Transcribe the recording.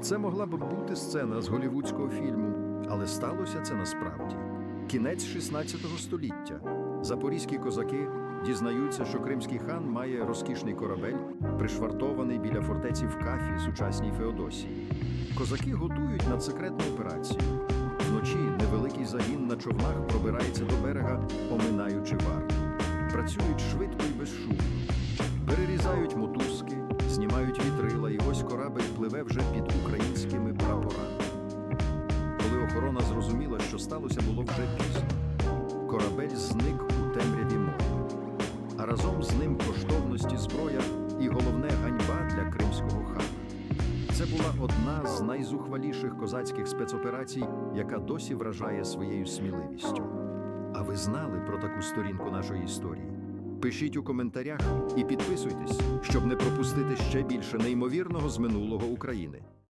Це могла б бути сцена з голівудського фільму, але сталося це насправді. Кінець 16 століття. Запорізькі козаки дізнаються, що кримський хан має розкішний корабель, пришвартований біля фортеці в Кафі, сучасній Феодосії. Козаки готують надсекретну операцію. Вночі невеликий загін на човнах пробирається до берега, оминаючи варту. Працюють швидко і безшумно. Перерізають мотузки, знімають вітрила, і ось корабель пливе вже охорона зрозуміла, що сталося, було вже пізно. Корабель зник у темряві моря, а разом з ним коштовності зброя і головне ганьба для кримського хана. Це була одна з найзухваліших козацьких спецоперацій, яка досі вражає своєю сміливістю. А ви знали про таку сторінку нашої історії? Пишіть у коментарях і підписуйтесь, щоб не пропустити ще більше неймовірного з минулого України.